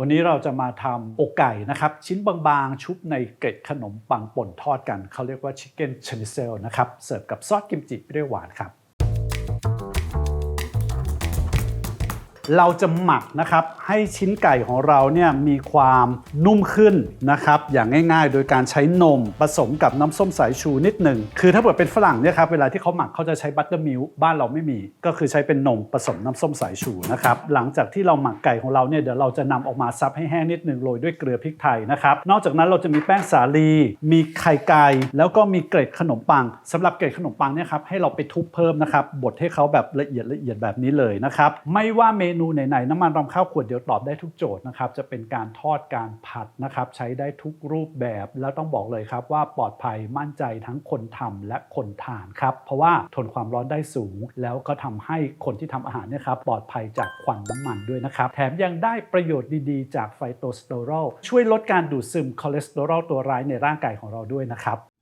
วันนี้เราจะมาทำอกไก่นะครับ ชิ้นบางๆ ชุบในเกล็ดขนมปังป่นทอดกัน เขาเรียกว่าชิคเก้นชนิเซลนะครับ เสิร์ฟกับซอสกิมจิเปรี้ยวหวานครับ เราจะหมักนะครับให้ชิ้นไก่ของเราเนี่ยมีความนุ่มขึ้นนะครับอย่างง่ายๆ โดยการใช้นมผสมกับน้ำส้มสายชูนิดหนึ่งคือถ้าเกิดเป็นฝรั่งเนี่ยครับเวลาที่เขาหมักเขาจะใช้บัตเตอร์มิลค์บ้านเราไม่มี ก็คือใช้เป็นนมผสมน้ำส้มสายชูนะครับหลังจากที่เราหมักไก่ของเราเนี่ยเดี๋ยวเราจะนำออกมาซับให้แห้งนิดหนึ่งโรยด้วยเกลือพริกไทยนะครับนอกจากนั้นเราจะมีแป้งสาลี มีไข่ไก่แล้วก็มีเกล็ดขนมปังสำหรับเกล็ดขนมปังเนี่ยครับให้เราไปทุบเพิ่มนะครับบดให้เขาแบบละเอียดละเอียดแบบนี้เลยนะครับไม่ว่าเมนูไหนๆน้ำมันรำข้าวขวดเดียวตอบได้ทุกโจทย์นะครับจะเป็นการทอดการผัดนะครับใช้ได้ทุกรูปแบบแล้วต้องบอกเลยครับว่าปลอดภัยมั่นใจทั้งคนทำและคนทานครับเพราะว่าทนความร้อนได้สูง แล้วก็ทำให้คนที่ทำอาหารเนี่ยครับปลอดภัยจากควันน้ำมันด้วยนะครับแถมยังได้ประโยชน์ดีๆ จากไฟโตสเตอรอลช่วยลดการดูดซึมคอเลสเตอรอลตัวร้ายในร่างกายของเราด้วยนะครับ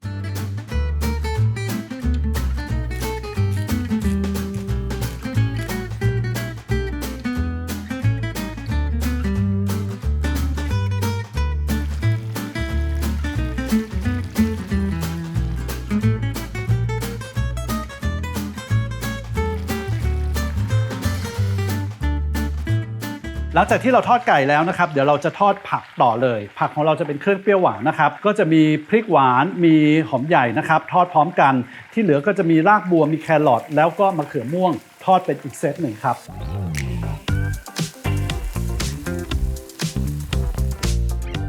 หลังจากที่เราทอดไก่แล้วนะครับ เดี๋ยวเราจะทอดผักต่อเลย ผักของเราจะเป็นเครื่องเปรี้ยวหวานนะครับ ก็จะมีพริกหวานมีหอมใหญ่นะครับ ทอดพร้อมกัน ที่เหลือก็จะมีรากบัวมีแครอทแล้วก็มะเขือม่วง ทอดเป็นอีกเซตหนึ่งครับ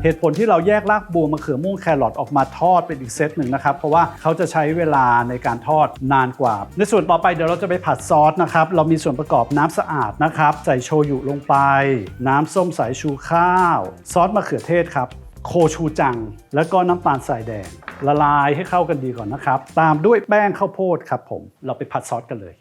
เหตุผลที่เราแยกรากบัวมะเขือม่วงแครอทออกมาทอดเป็นอีกเซตหนึ่งนะครับ เพราะว่าเขาจะใช้เวลาในการทอดนานกว่า ในส่วนต่อไปเดี๋ยวเราจะไปผัดซอสนะครับ เรามีส่วนประกอบน้ำสะอาดนะครับ ใส่โชยุลงไป น้ำส้มสายชูข้าว ซอสมะเขือเทศครับ โคชูจัง แล้วก็น้ำตาลทรายแดง ละลายให้เข้ากันดีก่อนนะครับ ตามด้วยแป้งข้าวโพดครับผม เราไปผัดซอสกันเลย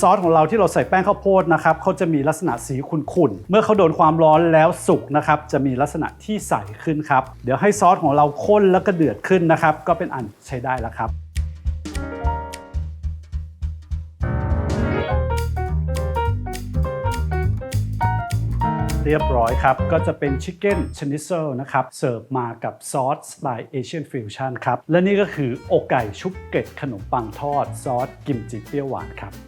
ซอสของเราที่เราใส่แป้งข้าวโพดนะครับเขาจะมีลักษณะสีขุ่นๆ เมื่อเขาโดนความร้อนแล้วสุกนะครับจะมีลักษณะที่ใสขึ้นครับ เดี๋ยวให้ซอสของเราข้นแล้วก็เดือดขึ้นนะครับ ก็เป็นอันใช้ได้แล้วครับเรียบร้อยครับ ก็จะเป็นชิคเก้นชนิเซลนะครับ เสิร์ฟมากับซอสสไตล์เอเชียนฟิวชั่นครับ และนี่ก็คืออกไก่ชุบเกล็ดขนมปังทอด ซอสกิมจิเปรี้ยวหวานครับ